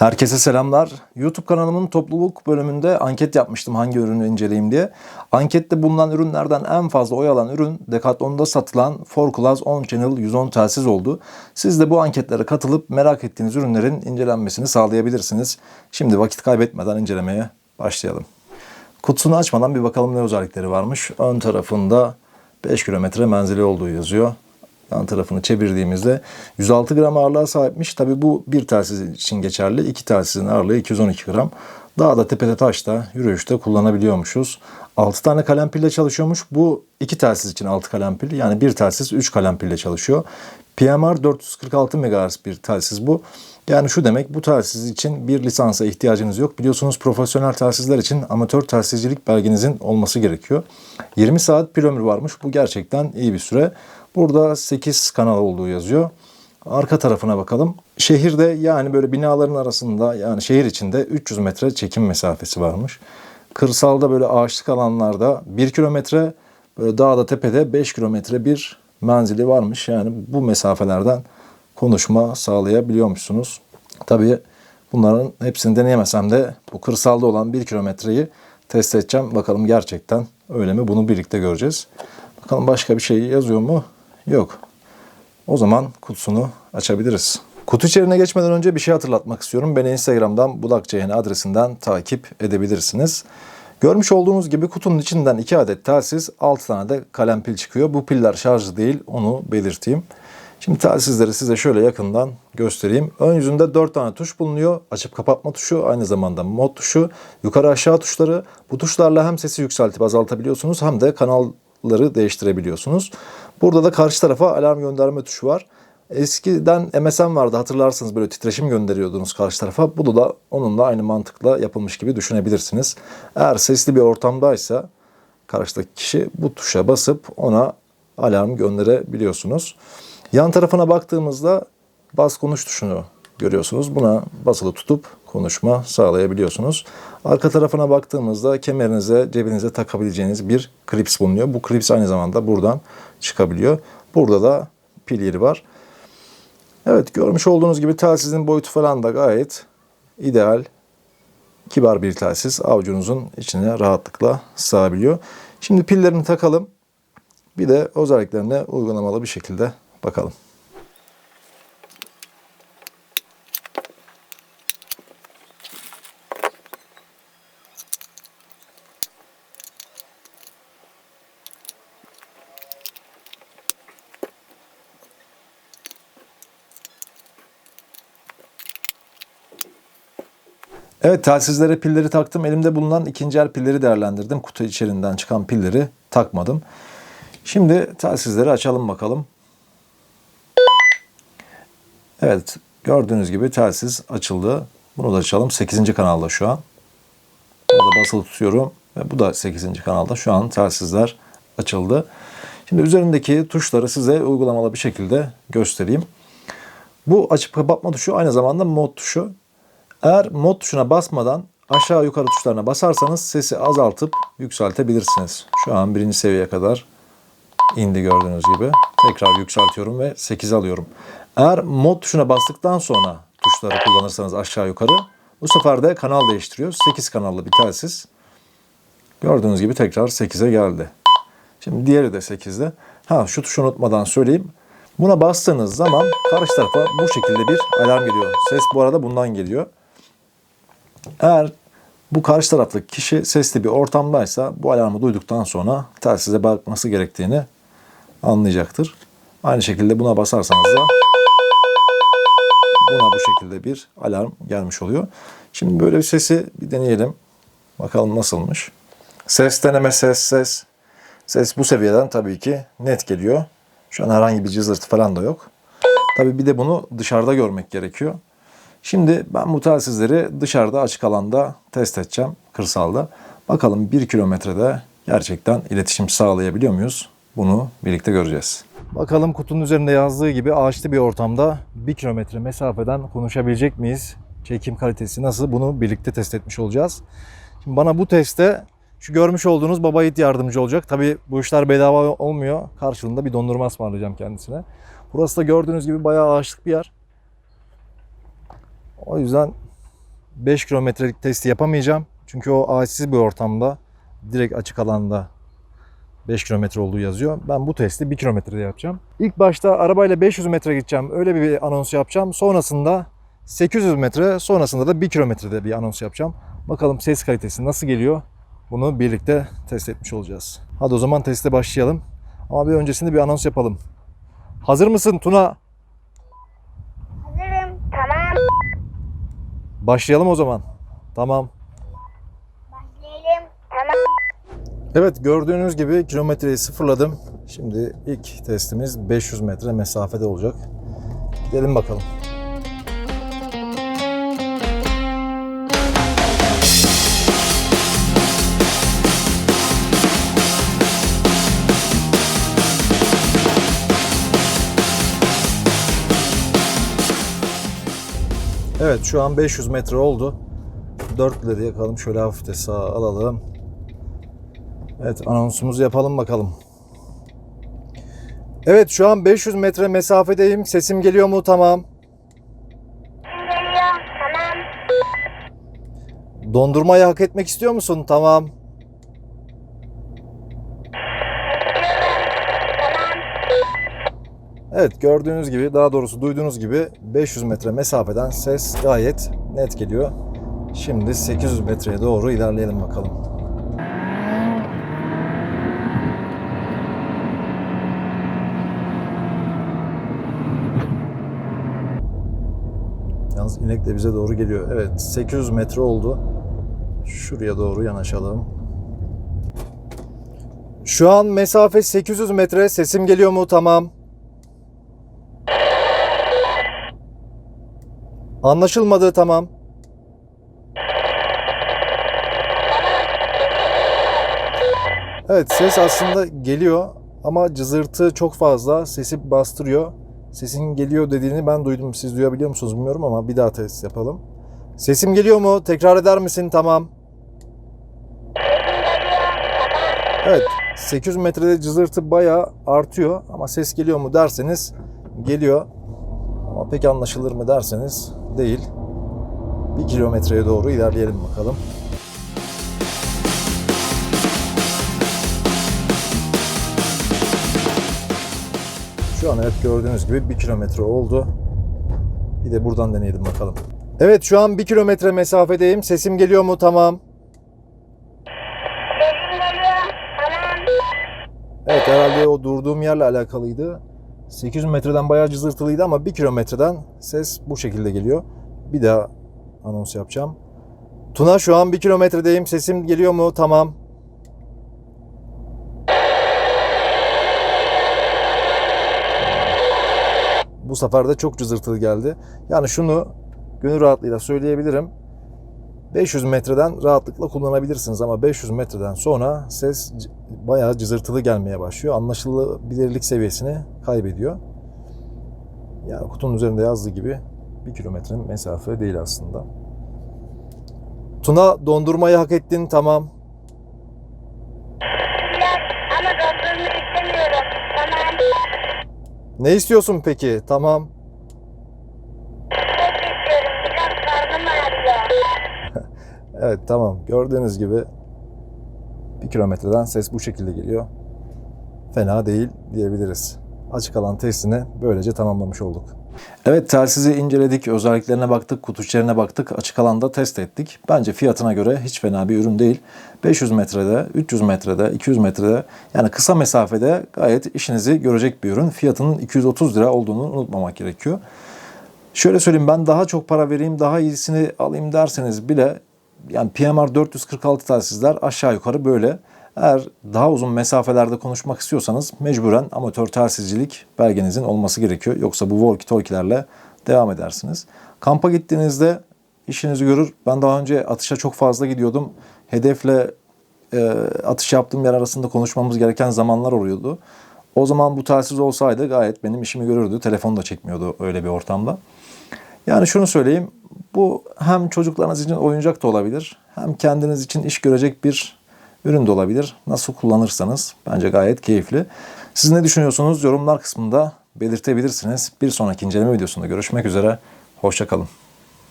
Herkese selamlar. YouTube kanalımın topluluk bölümünde anket yapmıştım hangi ürünü inceleyeyim diye. Ankette bulunan ürünlerden en fazla oy alan ürün Decathlon'da satılan 4Class 10 Channel 110 telsiz oldu. Siz de bu anketlere katılıp merak ettiğiniz ürünlerin incelenmesini sağlayabilirsiniz. Şimdi vakit kaybetmeden incelemeye başlayalım. Kutusunu açmadan bir bakalım ne özellikleri varmış. Ön tarafında 5 kilometre menzili olduğu yazıyor. Yan tarafını çevirdiğimizde 106 gram ağırlığa sahipmiş. Tabi bu bir telsiz için geçerli. İki telsizin ağırlığı 212 gram. Dağda, tepede, taşta, yürüyüşte kullanabiliyormuşuz. 6 tane kalem pille çalışıyormuş. Bu iki telsiz için 6 kalem pil. Yani bir telsiz 3 kalem pille çalışıyor. PMR 446 MHz bir telsiz bu. Yani şu demek bu telsiz için bir lisansa ihtiyacınız yok. Biliyorsunuz profesyonel telsizler için amatör telsizcilik belgenizin olması gerekiyor. 20 saat pil ömrü varmış. Bu gerçekten iyi bir süre. Burada 8 kanal olduğu yazıyor. Arka tarafına bakalım. Şehirde yani böyle binaların arasında yani şehir içinde 300 metre çekim mesafesi varmış. Kırsalda böyle ağaçlık alanlarda 1 kilometre, böyle dağda tepede 5 kilometre bir menzili varmış. Yani bu mesafelerden konuşma sağlayabiliyormuşsunuz. Tabii bunların hepsini deneyemesem de bu kırsalda olan 1 kilometreyi test edeceğim. Bakalım gerçekten öyle mi? Bunu birlikte göreceğiz. Bakalım başka bir şey yazıyor mu? Yok. O zaman kutusunu açabiliriz. Kutu içeriğine geçmeden önce bir şey hatırlatmak istiyorum. Beni Instagram'dan budakceyhane adresinden takip edebilirsiniz. Görmüş olduğunuz gibi kutunun içinden 2 adet telsiz, 6 tane de kalem pil çıkıyor. Bu piller şarjlı değil, onu belirteyim. Şimdi telsizleri size şöyle yakından göstereyim. Ön yüzünde 4 tane tuş bulunuyor. Açıp kapatma tuşu, aynı zamanda mod tuşu, yukarı aşağı tuşları. Bu tuşlarla hem sesi yükseltip azaltabiliyorsunuz hem de kanalları değiştirebiliyorsunuz. Burada da karşı tarafa alarm gönderme tuşu var. Eskiden MSN vardı hatırlarsınız böyle titreşim gönderiyordunuz karşı tarafa. Bu da onunla aynı mantıkla yapılmış gibi düşünebilirsiniz. Eğer sesli bir ortamdaysa karşıdaki kişi bu tuşa basıp ona alarm gönderebiliyorsunuz. Yan tarafına baktığımızda bas konuş tuşunu görüyorsunuz. Buna basılı tutup konuşma sağlayabiliyorsunuz. Arka tarafına baktığımızda kemerinize, cebinize takabileceğiniz bir klips bulunuyor. Bu klips aynı zamanda buradan çıkabiliyor. Burada da pil yeri var. Evet görmüş olduğunuz gibi telsizin boyutu falan da gayet ideal. Kibar bir telsiz avucunuzun içine rahatlıkla sığabiliyor. Şimdi pillerini takalım. Bir de özelliklerine uygulamalı bir şekilde bakalım. Evet telsizlere pilleri taktım. Elimde bulunan ikinci el pilleri değerlendirdim. Kutu içerisinden çıkan pilleri takmadım. Şimdi telsizleri açalım bakalım. Evet gördüğünüz gibi telsiz açıldı. Bunu da açalım. 8. kanalda şu an. Burada basılı tutuyorum. Ve bu da 8. kanalda. Şu an telsizler açıldı. Şimdi üzerindeki tuşları size uygulamalı bir şekilde göstereyim. Bu açıp kapatma tuşu aynı zamanda mod tuşu. Eğer mod tuşuna basmadan aşağı yukarı tuşlarına basarsanız sesi azaltıp yükseltebilirsiniz. Şu an birinci seviyeye kadar indi gördüğünüz gibi. Tekrar yükseltiyorum ve 8 alıyorum. Eğer mod tuşuna bastıktan sonra tuşları kullanırsanız aşağı yukarı bu sefer de kanal değiştiriyor. 8 kanallı bir telsiz. Gördüğünüz gibi tekrar 8'e geldi. Şimdi diğeri de 8'de. Ha şu tuşu unutmadan söyleyeyim. Buna bastığınız zaman karşı tarafa bu şekilde bir alarm geliyor. Ses bu arada bundan geliyor. Eğer bu karşı taraftaki kişi sesli bir ortamdaysa bu alarmı duyduktan sonra telsize bakması gerektiğini anlayacaktır. Aynı şekilde buna basarsanız da buna bu şekilde bir alarm gelmiş oluyor. Şimdi böyle bir sesi bir deneyelim. Bakalım nasılmış. Ses deneme ses ses. Ses bu seviyeden tabii ki net geliyor. Şu an herhangi bir cızırtı falan da yok. Tabii bir de bunu dışarıda görmek gerekiyor. Şimdi ben bu telsizleri dışarıda açık alanda test edeceğim kırsalda. Bakalım 1 kilometrede gerçekten iletişim sağlayabiliyor muyuz? Bunu birlikte göreceğiz. Bakalım kutunun üzerinde yazdığı gibi ağaçlı bir ortamda 1 kilometre mesafeden konuşabilecek miyiz? Çekim kalitesi nasıl? Bunu birlikte test etmiş olacağız. Şimdi bana bu testte şu görmüş olduğunuz baba yiğit yardımcı olacak. Tabi bu işler bedava olmuyor. Karşılığında bir dondurma ısmarlayacağım kendisine. Burası da gördüğünüz gibi bayağı ağaçlık bir yer. O yüzden 5 kilometrelik testi yapamayacağım. Çünkü o ağaçsız bir ortamda direkt açık alanda 5 kilometre olduğu yazıyor. Ben bu testi 1 kilometrede yapacağım. İlk başta arabayla 500 metre gideceğim. Öyle bir anons yapacağım. Sonrasında 800 metre, sonrasında da 1 kilometrede bir anons yapacağım. Bakalım ses kalitesi nasıl geliyor? Bunu birlikte test etmiş olacağız. Hadi o zaman teste başlayalım. Ama bir öncesinde bir anons yapalım. Hazır mısın Tuna? Hazırım. Tamam. Başlayalım o zaman. Tamam. Başlayalım. Tamam. Evet gördüğünüz gibi kilometreyi sıfırladım. Şimdi ilk testimiz 500 metre mesafede olacak. Gidelim bakalım. Evet şu an 500 metre oldu. 4'leri yakalım. Şöyle hafif de sağa alalım. Evet anonsumuzu yapalım bakalım. Evet şu an 500 metre mesafedeyim. Sesim geliyor mu? Tamam. Geliyor. Tamam. Dondurmayı hak etmek istiyor musun? Tamam. Evet gördüğünüz gibi daha doğrusu duyduğunuz gibi 500 metre mesafeden ses gayet net geliyor. Şimdi 800 metreye doğru ilerleyelim bakalım. Yalnız inek de bize doğru geliyor. Evet 800 metre oldu. Şuraya doğru yanaşalım. Şu an mesafe 800 metre. Sesim geliyor mu? Tamam. Anlaşılmadı tamam. Evet ses aslında geliyor ama cızırtı çok fazla sesi bastırıyor. Sesin geliyor dediğini ben duydum. Siz duyabiliyor musunuz bilmiyorum ama bir daha test yapalım. Sesim geliyor mu? Tekrar eder misin? Tamam. Evet 800 metrede cızırtı bayağı artıyor ama ses geliyor mu derseniz geliyor. Ama pek anlaşılır mı derseniz değil. Bir kilometreye doğru ilerleyelim bakalım. Şu an evet gördüğünüz gibi bir kilometre oldu. Bir de buradan deneyelim bakalım. Evet şu an bir kilometre mesafedeyim. Sesim geliyor mu? Tamam. Evet herhalde o durduğum yerle alakalıydı. 800 metreden bayağı cızırtılıydı ama 1 kilometreden ses bu şekilde geliyor. Bir daha anons yapacağım. Tuna şu an 1 kilometredeyim. Sesim geliyor mu? Tamam. Bu sefer de çok cızırtılı geldi. Yani şunu gönül rahatlığıyla söyleyebilirim. 500 metreden rahatlıkla kullanabilirsiniz ama 500 metreden sonra ses bayağı cızırtılı gelmeye başlıyor. Anlaşılabilirlik seviyesini kaybediyor. Yani kutunun üzerinde yazdığı gibi 1 kilometrenin mesafe değil aslında. Tuna dondurmayı hak ettin tamam. Ama dondurma istemiyorum. Tamam. Ne istiyorsun peki? Tamam. Çok istiyorum. Biraz karnım ağrıyor. Evet tamam. Gördüğünüz gibi 1 kilometreden ses bu şekilde geliyor. Fena değil diyebiliriz. Açık alan testini böylece tamamlamış olduk. Evet telsizi inceledik, özelliklerine baktık, kutu içlerine baktık, açık alanda test ettik. Bence fiyatına göre hiç fena bir ürün değil. 500 metrede, 300 metrede, 200 metrede yani kısa mesafede gayet işinizi görecek bir ürün. Fiyatının 230 lira olduğunu unutmamak gerekiyor. Şöyle söyleyeyim ben daha çok para vereyim, daha iyisini alayım derseniz bile yani PMR 446 telsizler aşağı yukarı böyle. Eğer daha uzun mesafelerde konuşmak istiyorsanız mecburen amatör telsizcilik belgenizin olması gerekiyor. Yoksa bu walkie talkie'lerle devam edersiniz. Kampa gittiğinizde işinizi görür. Ben daha önce atışa çok fazla gidiyordum. Hedefle e, atış yaptığım yer arasında konuşmamız gereken zamanlar oluyordu. O zaman bu telsiz olsaydı gayet benim işimi görürdü. Telefon da çekmiyordu öyle bir ortamda. Yani şunu söyleyeyim. Bu hem çocuklarınız için oyuncak da olabilir. Hem kendiniz için iş görecek bir ürün de olabilir. Nasıl kullanırsanız bence gayet keyifli. Siz ne düşünüyorsunuz? Yorumlar kısmında belirtebilirsiniz. Bir sonraki inceleme videosunda görüşmek üzere. Hoşçakalın.